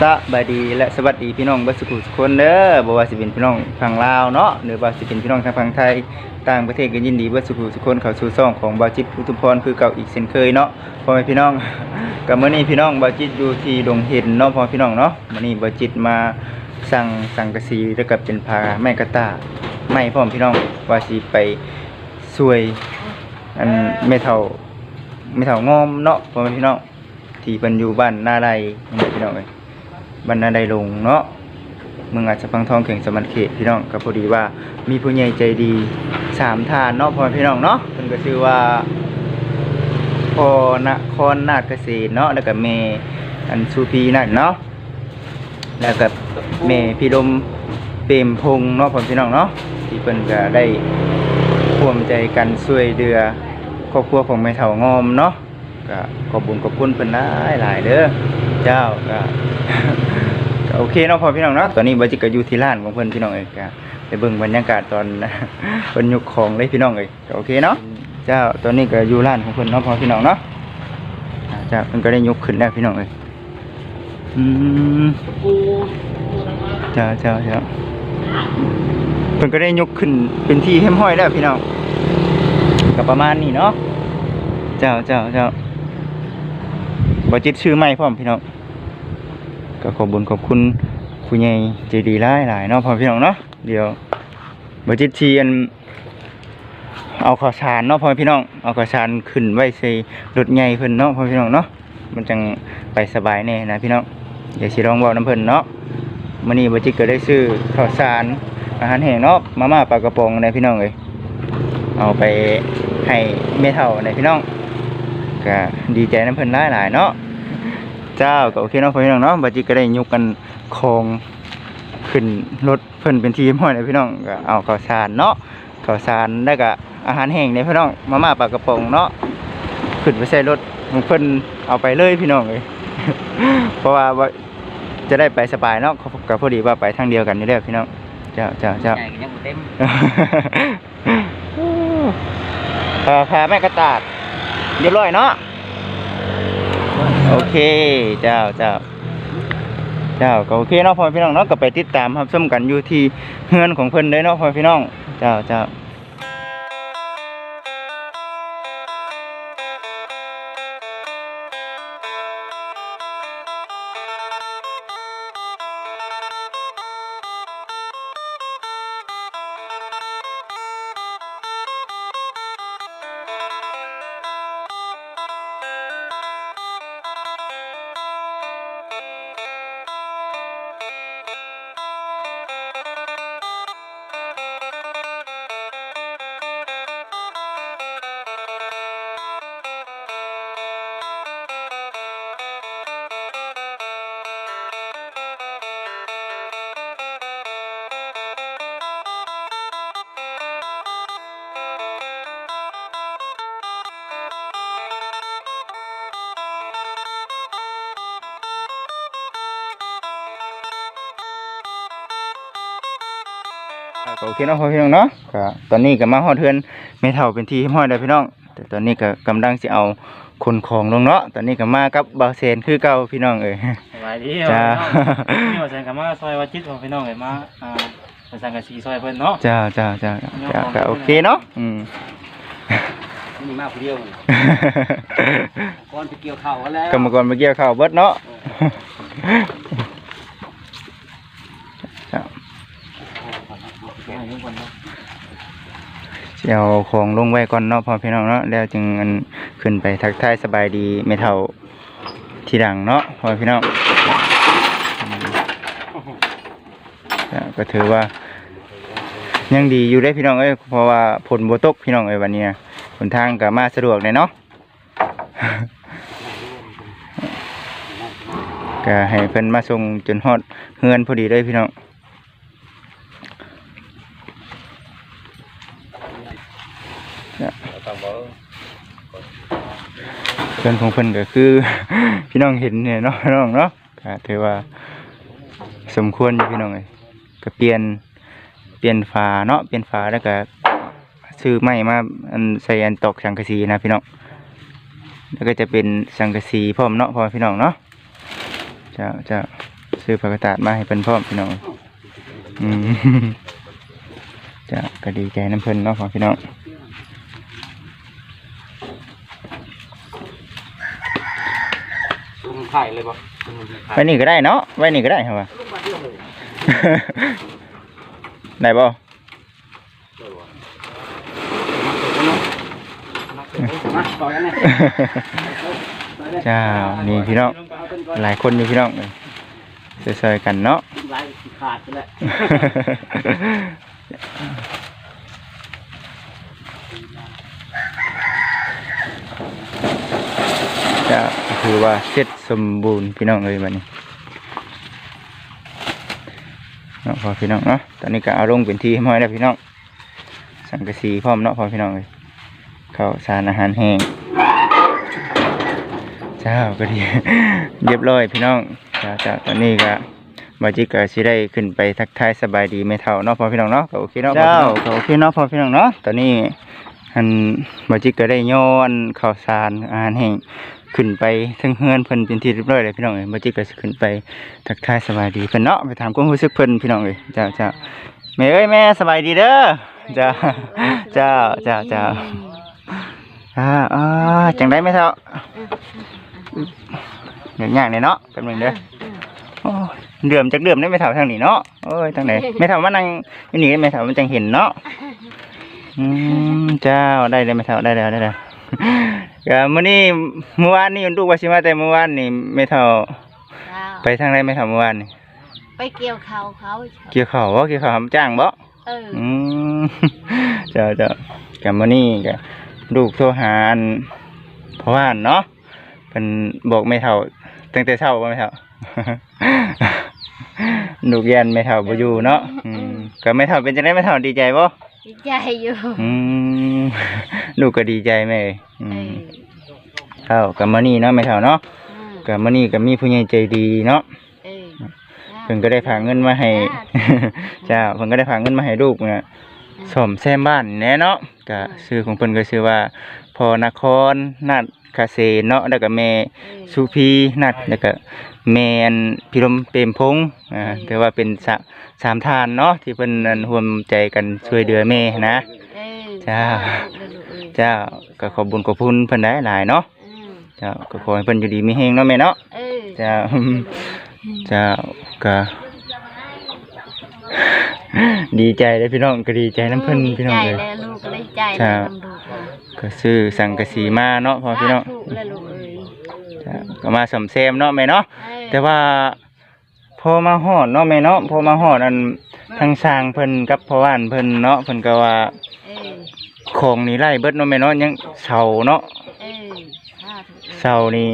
สบายดีและสวัสดีพี่น้องเบัสกุทุกคนเด้อบ่ว่าสิเป็นพี่น้องฝั่งลาวเนาะหรือว่าสิเป็นพี่น้องทางฝั่งไทยต่างประเทศก็ยินดีเบัสกุทุกคนเข้าสู่ช่องของบาจิตอุทุมพรคือเก่าอีกเช่นเคยเนาะพ่อแม่พี่น้องกับมื้อนี้พี่น้องบาจิตอยู่ที่ดงเห็นเนาะพ่อพี่น้องเนาะมื้อนี้บาจิตมาสั่งสั่งกะสีแล้วก็เป็นผ้าไม้กระตาไม้พร้อมพี่น้องว่าสิไปช่วยอันแม่เฒ่าแม่เฒ่างอมเนาะพ่อแม่พี่น้องที่เพิ่นอยู่บ้านนาไดนี่พี่น้องเอ้ย บ้านนาไดลงเนาะเมืองอาจจะพังทองเข่งสมันเขตพี่น้องก็พอดีว่ามีผู้ใหญ่ใจดีสามทานเนาะพ่อพี่น้องเนาะเพิ่นก็ชื่อว่าพอนครนาฏเกษตรเนาะแล้วก็แม่อันสุพีนั่นเนาะแล้วก็แม่พี่ดมเปรมพงษ์เนาะพ่อพี่น้องเนาะที่เพิ่นก็ได้ร่วมใจกันช่วยเหลือครอบครัวของแม่เฒ่างอมเนาะก็ขอบุญขอบคุณเพิ่นหลายหลายเด้อเจ้าก็ก็ โอเคเนาะพ่อพี่น้องเนาะตอนนี้บัจิก็อยู่ที่ร้านของเพิ่อนพี่น้องเอ้ยก็ไปเบิ่งบรรยากาศตอนเพิ่นยกของเลยพี่น้องเอ้ยก็โอเคเนาะเจ้าตอนนี้ก็อยู่ร้านของเพิ่อนเนาะพ่อพี่น้องเนาะเจ้าเพิ่นก็ได้ยกขึ้นแล้วพี่น้องเอ้ยอืมเจ้าเจ้าเจ้าเพิ่นก็ได้ยกขึ้นเป็นที่เฮมห้อยแล้วพี่น้องก็ประมาณนี้เนาะเจ้าเจ้าเจ้าบอจิตชื่อไม่พร้อมพี่น้อง ก็ขอบบุญขอบคุณผู้ใหญ่ใจดีหลายหลายเนาะพ่อพี่น้องเนาะเดี๋ยวบอจิตทีอันเอาข้าวสารเนาะพ่อพี่น้องเอาข้าวสารขึ้นไว้ใส่รถใหญ่เพิ่นเนาะพ่อพี่น้องเนาะมันจังไปสบายแน่นะพี่น้องอย่าสิร้องเว้าน้ำเพิ่นเนาะมื้อนี้บอจิตก็ได้ซื้อข้าวสารอาหารแห้งเนาะมาม่าปลากระป๋องในพี่น้องเอ้ยเอาไปให้แม่เฒ่านพี่น้องก็ดีใจน้ำเพิ่นหลายหลายเนาะ เจ้าก็โอเคเนาะพี่น้องเนาะบัดจิก็ได้ยกกันคองขึ้นรถเพิ่นเป็นทีมห้อยนะพี่น้องก็เอาข้าวสารเนาะข้าวสารแล้วก็อาหารแห้งเนี่ยพี่น้องมาม่าปลากระป๋องเนาะขึ้นไปใส่รถของเพิ่นเอาไปเลยพี่น้องเลยเพราะว่าว่าจะได้ไปสบายเนาะก็พอดีว่าไปทางเดียวกันนี่แหละพี่น้องเจ้าเจ้าเจ้าใหญ่กันยังบ่เต็มเออพาแม่กระตาดเรียบร้อยเนาะ โอเค เจ้าเจ้าเจ้าก็โอเคเนาะพ่อพี่น้องเนาะก็ไปติดตามครับชมกันอยู่ที่เฮือนของเพิ่นเลยเนาะพ่อพี่น้อง เจ้าเจ้า โอเคเนาะพ่อพี่น้องเนาะก็ตอนนี้ก็มาฮอดเฮือนไม่เท่าเป็นที่ห้อยได้วพี่น้อง แต่ตอนนี้ก็กำลังสิเอาคนของลงเนาะ ตอนนี้ก็มากับบาวเซนคือเก่าพี่น้องเอ้ยสบายดีจ้านี่ว่าแซงกับมาซอยวัดจิตของพี่น้องเลยมาอ่าไปสั่งกับสีซอยเพิ่นเนาะ จ้าจ้าจ้าจ้าก็โอเคเนาะ อืมนี่มาผู้เดียวก่อนไปเกี่ยวข้าวกันแล้วกรรมกรมาเกี่ยวข้าวเบิดเนาะ สิเอาของลงไว้ก่อนเนาะพ่อพี่น้องเนาะแล้วจึงอันขึ้นไปทักทายสบายดีไม่เท่าทีหลังเนาะพ่อพี่น้องก็ถือว่า ยังดีอยู่ได้พี่น้องเอ้ยเพราะว่าผลบ่ตกพี่น้องเอ้ยวันนี้นะหนทางก็มาสะดวกเลยเนาะก็ให้เพิ่นมาส่งจนฮอดเฮือนพอดีเลยพี่น้อง เพื่อนของเพิ่นก็คือ พี่น้องเห็นเนี่ยเนาะพี่น้องเนาะก็ถือว่า สมควรอยู่พี่น้องเลยก็เปลี่ยนเปลี่ยนฝาเนาะเปลี่ยนฝาแล้วก็ซื้อไม้มาอันใส่อันตอกสังกะสีนะพี่น้องแล้วก็จะเป็นสังกะสีพร้อมเนาะพอพี่น้องเนาะจะจะซื้อผักกาดตาดมาให้เพิ่นพร้อมพี่น้องอืมจะก็ดีใจน้ำเพิ่นเนาะขอพี่น้อง ลงไข่เลยบ่ลงไข่ไว้นี่ก็ได้เนาะไว้นี่ก็ได้ครับว่าได้บ่มาต่อยังไงเจ้านี่พี่น้องหลายคนอยู่พี่น้องเซยๆกันเนาะลายขาดไปแล้วจะ คือว่าเสร็จสมบูรณ์พี่น้องเลยบัดนี้เนาะพอพี่น้องเนาะ ตอนนี้ก็เอาลงเป็นที่ให้หมอยแล้วพี่น้อง สังกะสีพร้อมเนาะพอพี่น้องเลยข้าวสารอาหารแห้งเจ้าก็ดีเรียบร้อยพี่น้องเจ้าเจ้าตอนนี้ก็บาจิกก็สิได้ขึ้นไปทักทายสบายดีไม่เท่าเนาะพอพี่น้องเนาะก็โอเคเนาะเจ้าก็โอเคเนาะพอพี่น้องเนาะ ตอนนี้อันบาจิกก็ได้ย้อนข้าวสารอาหารแห้ง ขึ้นไปทั้งเฮือนเพิ่นเป็นที่เรียบร้อยเลยพี่น้องเอ้ยบ่จิกก็สิขึ้นไปทักทายสบายดีเพิ่นเนาะไปถามความรู้สึกเพิ่นพี่น้องเอ้ยจ้าจ้าแม่เอ้ยแม่สบายดีเด้อจ้าจ้าจ้าจ้าอ่าอ่าจังได๋แม่เฒ่าเดี๋ยวยากเลยเนาะแป๊บนึงเด้อโอ้เดือมจักเดือมได้แม่เฒ่าทางนี้เนาะโอ้ยทางไหนแม่เฒ่ามานั่งนี่แม่เฒ่ามันจังเห็นเนาะอืมเจ้าได้เลยแม่เฒ่าได้แล้วได้แล้ว ก็มื้อนี้เมื่อวานนี่ลูกว่าสิมาแต่เมื่อวานนี่ไม่เท่าเจ้าไปทางใดไม่เท่าเมื่อวานนี่ไปเกี่ยวเขาเขาเกี่ยวข้าวบ่เกี่ยวข้าวทำจ้างบ่เอออืมเจ้าเจ้าก็มื้อนี้ก็ลูกโทรหาอันพ่อบ้านเนาะเพิ่นบอกไม่เท่าตั้งแต่เช้าบ่ไม่เท่าลูกยันไม่เท่าบ่อยู่เนาะอืมก็ไม่เท่าเป็นจังได๋ไม่เท่าดีใจบ่ ดีใจอยู่อืมลูกก็ดีใจแม่เอ้ยอืเอมอเท่ากับมื้อนี้เนาะไม่เท่าเนาะอืมกับมื่อนี้ก็มีผู้ใหญ่ใจดีเนาะเออเพิ่นก็ได้ฝากเงินมาให้จ้าจ้าเพิ่นก็ได้ฝากเงินมาให้ลูกเนี่ย ซ่อมแซมบ้านแหน่เนาะก็ชื่อของเพิ่นก็ชื่อว่าพอนครนัดคาเซนเนาะแล้วก็แม่เออสุพีนัดแล้วก็แม่อันพิรมเปรมพงษ์อ่าอืมถือว่าเป็นสะสามทานเนาะที่เพิ่นอันร่วมใจกันช่วยเหลือแม่นะเออจ้าเออลูกเออเจ้าก็ขอบบุญขอบคุณเพิ่นได้หลายเนาะอืมเจ้าก็ขอให้เพิ่นอยู่ดีมีแฮงเนาะแม่เนาะเออจ้าเออลูกเออเจ้าก็ ดีใจเลยพี่น้องก็ดีใจน้ำเพิ่นพี่น้องดีเลยใจแล้วลูกก็ได้ใจครัแล้วบน้ำลูกค่ะก็ซื้อสังกะสีมาเนาะพอพี่น้องถูกแล้วลูกเอ้ยจ้ะก็มาสมเซมเนาะแม่เนาะเออแต่ว่าพอมาฮอดเนาะแม่เนาะพอมาฮอดอันทางสร้างเพิ่นกับพ่อบ้านเพิ่นเนาะเพิ่นก็ว่าเออของนี่ไล่เบิดเนาะแม่เนาะยังเสาเนาะเออสาธุเออเสานี่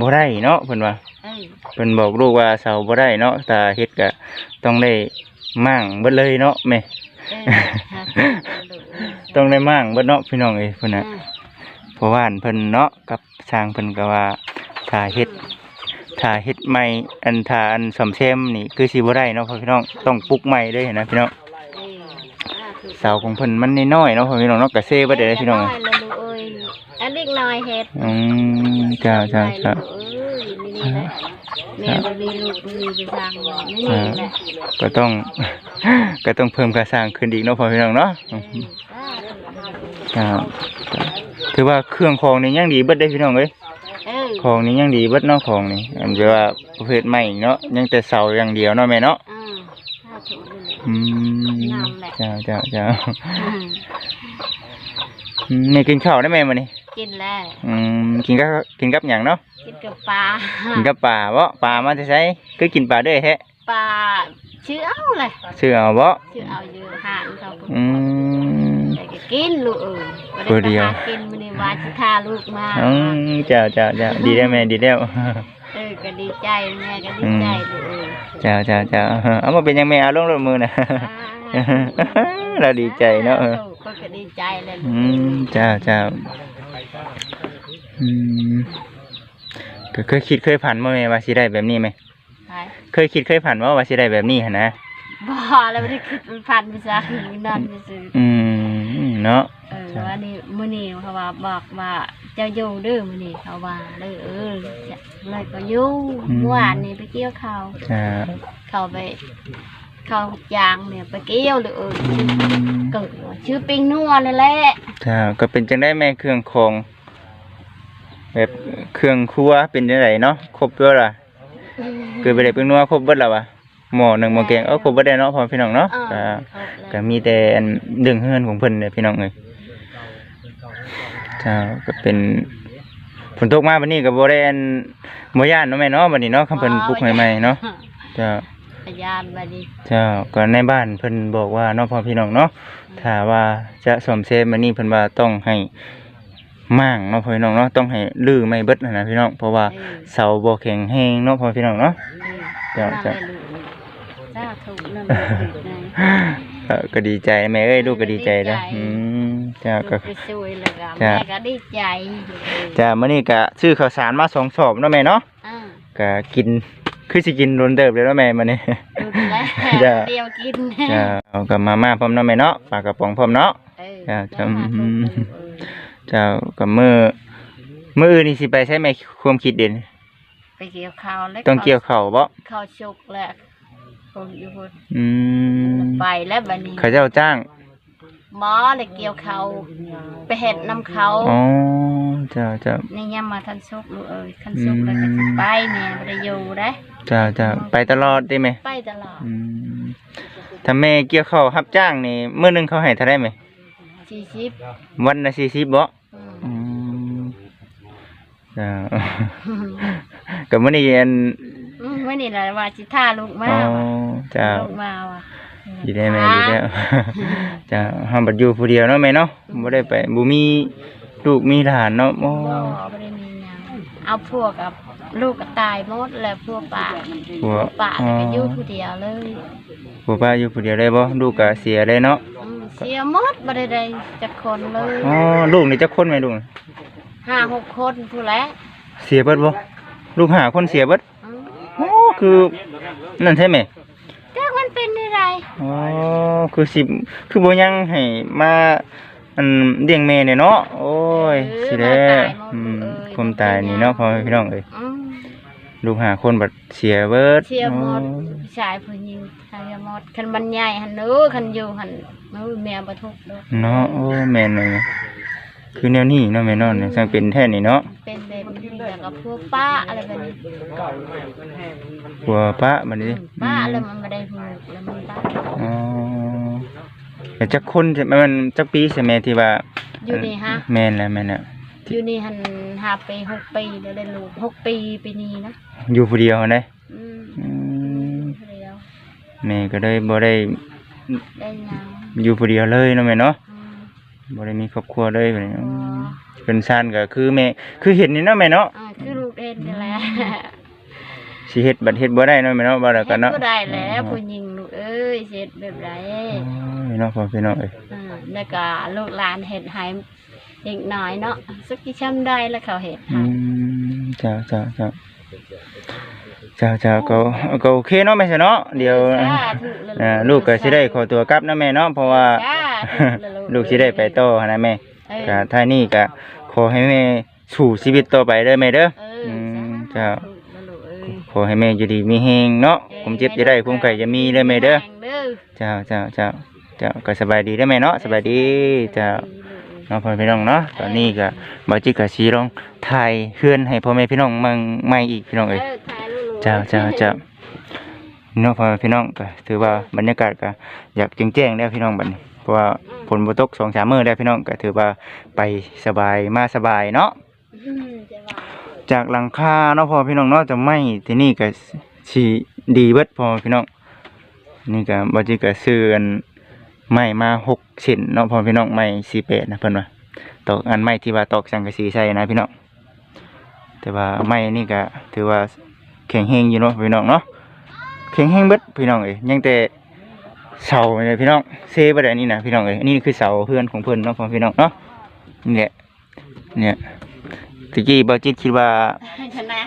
บ่ได้เนาะเพิ่นว่า เออเพิ่นบอกลูกว่าเสาบ่ได้เนาะถ้าเฮ็ดก็ต้องได้ มั่างเบิดเลยเนาะแม่ เออสาธุลูกเอ้ยต้องได้มั่างเบิดเนาะพี่น้องเอ้ยเพิ่นน่ะอ่าเพราะว่าอันเพิ่นเนาะกับสร้างเพิ่นก็ว่าถ้าเฮ็ดถ้าเฮ็ดใหม่อันถ้าอันสมเซมนี่คือสิบ่ได้เนาะพ่อพี่น้องต้องปลุกใหม่เลยนะพี่น้องเออสาธุเสาของเพิ่นมันน้อยๆเนาะพ่อพี่น้องเนาะก็เซ่บ่ได้เลยพี่น้องน้อยเลยลูกเอ้ยอันเล็กน้อยเฮ็ดอืมจ้าจ้าจ้าเอ้ยนี่นี่แหละ แม่บ่มีลูกบ่มีไปสร้างบ่นี่นี่แหละก็ต้อง ก็ต้องเพิ่มค่าสร้างขึ้นอีกเนาะพ่อพี่น้องเนาะเออสาธุครับถือว่าเครื่องของนี่ยังดีเบิดได้พี่น้องเอ้ยเออของนี่ยังดีเบิดเนาะของนี่อันแปลว่าประเภทใหม่เนาะยังแต่เสาอย่างเดียวเนาะแม่เนาะอ่าสาธุเลย อืมน้ำแหละ เจ้าเจ้าเจ้าอืมอืมนี่กินข้าวได้ไหมมันนี่ กินแล้ว อืมกินกับกินกับหยังเนาะกินกับปลากินกับปลาบ่ปลามาจะใช้คือกินปลาด้วยแท้ปลาชื่อเอาเลยชื่อเอาบ่ชื่อเอาอยู่หานเขาพุ่นอืมแต่ก็กินลูกเออบ่ตัวเดียวไปหากินมื้อนี้ว่าสิพาลูกมาอืมเจ้าเจ้าเจ้าดีแล้วแม่ดีแล้วเออก็ดีใจแม่ก็ดีใจลูกเออเจ้าเจ้าเจ้าเอามาเป็นยังแม่เอาลงรถมือน่ะอ่าเราดีใจเนาะเออก็ก็ดีใจเลยลูกอืมเจ้าเจ้า อืมก็เคยคิดเคยผ่านมาไหมว่าสิได้แบบนี้ไหม ไปเคยคิดเคยผ่านว่าว่าสิได้แบบนี้หั่นนะ บ่แล้วบ่ได้คิดมันพันไปซะนั่นซื่ออืมเนาะเออว่านี่มื้อนี้เขาว่าบอกว่าเจ้าอยู่เด้อมื้อนี้เขาว่าเด้อเออจะเลยก็อยู่เมื่อวานนี่ไปเกี่ยวข้าวจ้าเขาไป เขายางเนี่ยไปเกี่ยวเลยเออเกิดว่าชื่อปิงนัวเลยแหละจ้าก็เป็นจังได้แม่เครื่องของ แบบเครื่องครัวเป็นจังไดเนาะครบตัวล่ะเกิดไปได้เป็นนัวครบเบิดแล้ววะหม้อหนึ่งหม้อแกงเออครบเบิดได้เนาะพ่อพี่น้องเนาะอ่าก็ครบแล้วก็มีแต่อันดึงเฮือนของเพิ่นเนี่ยพี่น้องเอ้ยจ้าก็เป็นฝนตกมาบัดนี้ก็บ่ได้อันบ่ย่านเนาะแม่เนาะบัดนี้เนาะคำเพิ่นปลุกใหม่ๆเนาะจ้า พยานบัดนี้ เจ้าก็ในบ้านเพิ่นบอกว่าเนาะพ่อพี่น้องเนาะถ้าว่าจะซ่อมแซมอันนี้เพิ่นว่าต้องให้มั่างเนาะพ่อพี่น้องเนาะต้องให้ลื้อไม่เบิดนั่นนะพี่น้องเพราะว่าเออเสาบ่แข็งแรงเนาะพ่อพี่น้องเนาะเออเจ้านั่นเจ้าแหละลูกจ้าถูกนั่นแหละถูกไงเออก็ดีใจแม่เอ้ยลูกก็ดีใจเด้ออืมเจ้าก็ ลูไปช่วยเลยก็จ้ะแม่ก็ดีใจจ้ามื้อนี้ก็ซื้อข้าวสารมาสองสอบเนาะแม่เนาะ อ่าก็กิน คือสิกินโดนเติบเลยเนาะแม่มื้อนี้ดูแล้วจ้ะ เดียวกินจ้าเอาก็มาม่าพร้อมเนาะแม่เนาะปลากระป๋องพร้อมเนาะ เออจ้ะจ้ะแล้วหาอืมถูกเออเจ้าก็มื้อมื้ออื่นนี่สิไปใช้แม่ความคิดเด่นไปเกี่ยวข้าวแล้วต้องเกี่ยวข้าวบ่ข้าวชุกแหละคนอยู่คนอืมไปแล้วบัดนี้เขาเจ้าจ้างหมอเลยเกี่ยวเขาไปเห็ดน้ำเขาอ๋อเจ้าเจ้านี่ยังมาทันสุกลูกเอ้ยทันสุกแล้วก็สิไปแม่บ่ได้อยู่เด้ เจ้าเจ้าไปตลอดได้ไหมไปตลอดอืมถ้าแม่เกี่ยวข้าวรับจ้างนี่มื้อหนึงเขาให้เท่าได้ไหมสี่สิบวันละ40บ่อืมอืมเจ้า ก็มื้อนี้อันอืมวันนี้ล่ะว่าสิท่าลูกมาอ๋อว่ะเจ้า ลูกมาว่ะอยู่ได้ไหมอยู่ได้เจ้าเฮาบัดอยู่ผู้เดียวเนาะแม่เนาะบ่ได้ไปบ่มีลูกมีหลานเนาะโอ้บ่บ่ได้มีหยังเอาพวกกับ ลูกก็ตายหมดแล้วพวกป่าผัวป่าอ๋อก็อยู่ผู้เดียวเลยผัวป้าอยู่ผู้เดียวได้บ่ลูกก็เสียได้เนาะอืมเสียหมดบ่ได้ได้จักคนเลยอ๋อลูกนี่จักคนไหมลูกห้าหกคนผู้แหล้วเสียเบิดบ่ลูกหาคนเสียเบิดอืมโอ้คือนั่นใช่ไหมแต่มันเป็นอะไรอ๋อคือสิคือบ่ยังให้มา อันเลี้ยงแม่เนี่ยเนาะโอ้ยสิแล้อืมความตายนี่เนาะพ่อแม่พี่น้องเอ้ยอืมลูกหาคนบัดเสียเบิดเสียหมดอ๋อผู้ชายผู้หญิงเสียหมดคันบรรยายหันเด้อคันอยู่หันมันแม่บ่ทุกข์เด้อเนาะโอ้แม่นเลยคือแนวนี้เนาะแม่เนาะเนี่ยสังเป็นแท้นี่เนาะเป็นแบบนี้แล้วก็พวกป้าอะไรแบบนี้หัวปะบัดนี้ป้าแล้วมันบ่ได้ฮู้แล้วมันป้าอ๋อ แต่จักคนใช่ไหมมันจักปีใช่ไหมที่ว่าอยู่นี่ฮะ แม่นแล้วแม่นน่ะอยู่นี่หันห้าปีหกปีแล้วได้ลูกหกปีปีนี้นะอยู่ผู้เดียวได้อืมอืมเดียวแม่ก็เลยบ่ได้ได้หยังอยู่ผู้เดียวเลยเนาะแม่เนาะอืมบ่ได้มีครอบครัวเลยบัดนี้อ๋อเพิ่นซ่านก็คือแม่คือเห็นนี่เนาะแม่เนาะอ่าคือลูกเอ็นนี่แหละสิเฮ็ดบัดเฮ็ดบ่ได้เนาะแม่เนาะบ่ได้กันเนาะเฮ็ดบ่ได้แล้วผู้หญิงลูกเอ้ยเฮ็ดแบบไรโอ้ย เนาะพ่อพี่น้องเอ้ยอ่าแล้วก็ลูกหลานเฮ็ดให้เด็กน้อยเนาะสักกี่ช้ำได้แล้วเขาเฮ็ดอืให้มจ้าจ้าจ้าจ้าจ้าก็ก็โอเคเนาะแม่ซะเนาะเดี๋ยวสาธุเลยอ่าลูกก็สิได้ขอตัวกลับนะแม่เนาะเพราะว่าสาธุเลยลูกสิได้ไปโตหั้นนะแม่เออ ก็ท้ายนี้ก็ขอให้แม่สู่ชีวิตต่อไปเด้อแม่เด้อ เอออืมสาจ้าธุเลยลูกเอ้ยขอให้แม่อยู่ดีมีแฮงเนาะผมเจ็บจะได้ผมไข่จะมีเด้อแม่เด้อแรงเด้อ เจ้าเจ้าเจ้า เจ้าก็สบายดีได้อแม่เนาะสบายดีเจ้าน้องพ่อแม่พี่น้องเนาะตอนนี้ก็บ่จิกก็สิลองถ่ายเฮือนให้พ่อแม่พี่น้องมั่งใหม่อีกพี่น้องเอเอ้ยอถ่ายรูปเจ้าเจ้าเจ้าน้องพ่อแม่พี่น้องก็ถือว่าบรรยากาศก็อยากแจ้งๆแล้วพี่น้องบัดนี้เพราะว่าฝนบ่ตก2-3มื้อแล้วพี่น้องก็ถือว่าไปสบายมาสบายเนาะอืมจะว่าจากหลังคาเนาะพ่อพี่น้องเนาะจะไหม้ที่นี่ก็สิดีเบิดพ่อพี่น้องนี่ก็บ่จิก็ซื้ออัน ไม้มาหกเส้นเนาะพ่อพี่น้องไม้สี่แปดนะเพิ่นว่าตอกอันไม้ที่ว่าตอกสังกะสีใส่นะพี่น้องแต่ว่าไม้นี่ก็ถือว่าแข็งแรงอยู่เนาะพี่น้องเนาะแข็งแรงเบิดพี่น้องเอ้ยยังแต่เสาเนี่ยพี่น้องเซบ่ได้นี่นะพี่น้องเอ้ยอันนี้คือเสาเพื่อนของเพิ่นเนาะพ่อพี่น้องเนาะนี่แหละเนี่ยตะกี้บ่จิตคิดว่าชนะ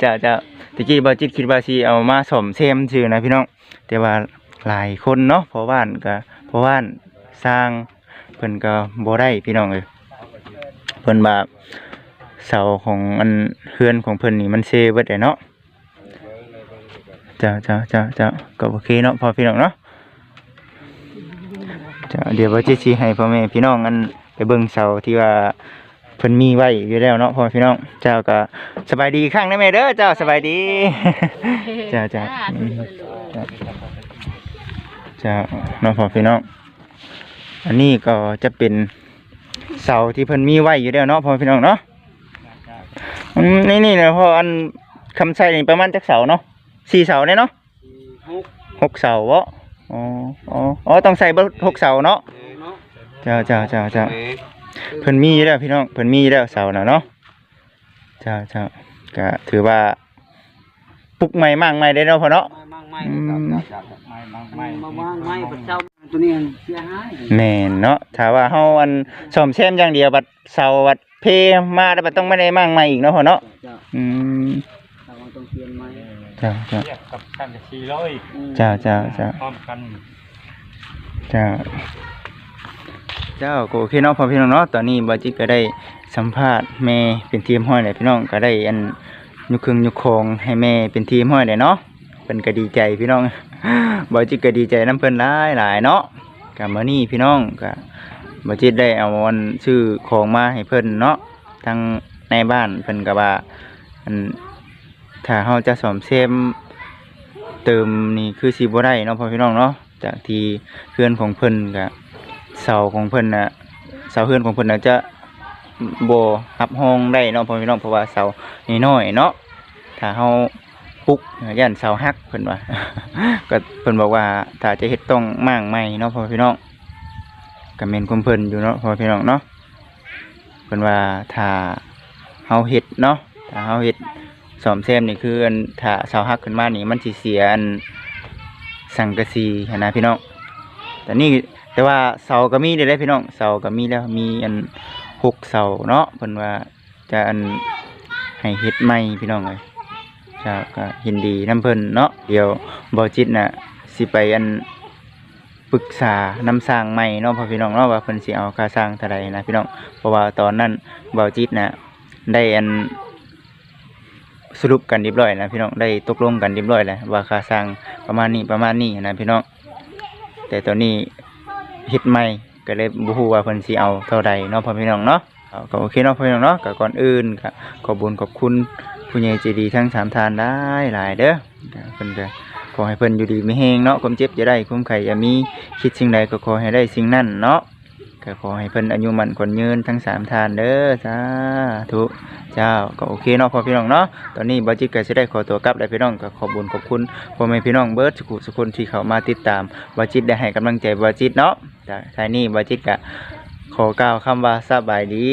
เจ้าเจ้าตะกี้บ่จิตคิดว่าสิเอามาสมเซมชื่อนะพี่น้องแต่ว่า หลายคนเนาะเพราะว่านก็เพราะว่านสร้างเพิ่นก็บ่ได้พี่น้องเอ้ยเพิ่นว่าเสาของอันเฮือนของเพิ่นนี่มันเซเบิดได้เนาะจ้าจ้าจ้าจ้าก็โอเคเนาะพอพี่น้องเนาะจ้าเดี๋ยวว่าจะชี้ให้พ่อแม่พี่น้องอันไปเบิ่งเสาที่ว่าเพิ่นมีไว้อยู่แล้วเนาะพ่อพี่น้อง เจ้าก็สบายดีอีกครั้งนะแม่เด้อเจ้าสบายดี จ้าจ้าอืม จ้าจ้าน้องพ่อพี่น้องอันนี้ก็จะเป็นเสาที่เพิ่นมีไว้อยู่แล้วเนาะพ่อพี่น้องเนาะอืมนี่นี่นะพ่ออันคำใส่นี่ประมาณจักเสาเนาะสี่เสาเนี่ยเนาะหกหกเสาเวะอ๋ออ๋ออ๋อต้องใส่เบิดหกเสาเนาะเนาะจ้าจ้าจ้าจ้าเพิ่นมีอยู่แล้วพี่น้องเพิ่นมีอยู่แล้วเสาน่ะเนาะจ้าจ้าก็ถือว่าปลุกใหม่มากใหม่ได้เนาะพ่อเนาะมั่งไม่ไม่ ไม่มั่งไม่ปัจเจ้าตัวนี้เสียหายแม่นเนาะถ้าว่าเฮาอันซ่อมแซมอย่างเดียวบัดเสาบัดเพมาแล้วบัดต้องไม่ได้มั่งใหม่อีกเนาะพ่อเนาะเจ้าอืมเราต้องเปลี่ยนใหม่จ้าจ้าเทียบกับกันกับสี่ร้อยจ้าจ้าจ้าพร้อมกันจ้าเจ้าก็โอเคเนาะพ่อพี่น้องเนาะตอนนี้บาจิตก็ได้สัมภาษณ์แม่เป็นทีมห้อยเลยพี่น้องก็ได้อันยุคครึ่งยุคโคงให้แม่เป็นทีมห้อยเลยเนาะเพิ่นก็ดีใจพี่น้อง บาจิตก็ดีใจน้ำเพิ่นหลายหลายเนาะกับมื้อนี้พี่น้องก็บาจิตได้เอาวันชื่อของมาให้เพิ่นเนาะทางในบ้านเพิ่นก็ว่าถ้าเฮาจะสอมเซมเติมนี่คือสิบ่ได้เนาะพ่อพี่น้องเนาะจากที่เพื่อนของเพิ่นกับเสาของเพิ่นนะเสาเพื่อนของเพิ่นนะจะบ่รับห้องได้เนาะพ่อพี่น้องเพราะว่าเสาน้อยๆเนาะถ้าเฮาุกย่านเสาหักเพิ่นว่าก็เพิ่นบอกว่าถ้าจะเฮ็ดต้องมั่งใหม่เนาะพ่อพี่น้องก็แม่นคุมเพิ่นอยู่เนาะพ่อพี่น้องเนาะเพิ่นว่าถ้าเฮาเฮ็ดเนาะถ้าเฮาเฮ็ดสอมแซมนี่คืออันถ้าเสาหักขึ้นมานี่มันสิเสียอันสังกะสีนนะพี่น้องแต่นี่แต่ว่าเสาก็มีได้เลยพี่น้องเสาก็มีแล้วมีอันหกเสาเนาะเพิ่นว่าจะอันให้เฮ็ดใหม่พี่น้องเลย จะก็ยินดีนํเพิ่นเนาะเดี๋ยวบ่จิตน่ะสิไปอันปรึกษาน้ำสร้างใหม่เนาะพ่อพี่น้องเนาะว่าเพิ่นสิเอาค่าสร้างเท่าใดนะพี่น้องเพราะว่าตอนนั้นบ่จิตน่ะได้อันสรุปกันเรียบร้อยนะพี่น้องได้ตกลงกันเรียบร้อยแล้วว่าค่าสร้างประมาณนี้ประมาณนี้นะพี่น้องแต่ตอนนี้เฮ็ดใหม่ก็เลยบ่ฮู้ว่าเพิ่นสิเอาเท่าใดเนาะพ่อพี่น้องเนาะก็โอเคเนาะพ่อพี่น้องเนาะก็ก่อนอื่นก็ขอบุญขอบคุณ ผู้ใหญ่ใจดีทั้งสามทานได้หลายเด้อเพิ่นก็ขอให้เพิ่นอยู่ดีไมีแฮงเนาะความเจ็บจะได้ความไข้อย่ามีคิดสิ่งใดก็ขอให้ได้สิ่งนั้นเนาะก็ขอให้เพิ่นอายุมันขวัญยืนทั้งสามทานเด้อสาธุเจ้าก็โอเคเนาะพ่อพี่น้องเนาะตอนนี้บาจิตก็จะได้ขอตัวกลับแล้วพี่น้องก็ขอบุญขอบคุณพ่อแม่พี่น้องเบิร์ดสุขุสุคนที่เขามาติดตามบาจิตได้ให้กำลังใจบาจิตเนาะจากท้ายนี้บาจิตก็ขอกล่าวคำว่าสบายดี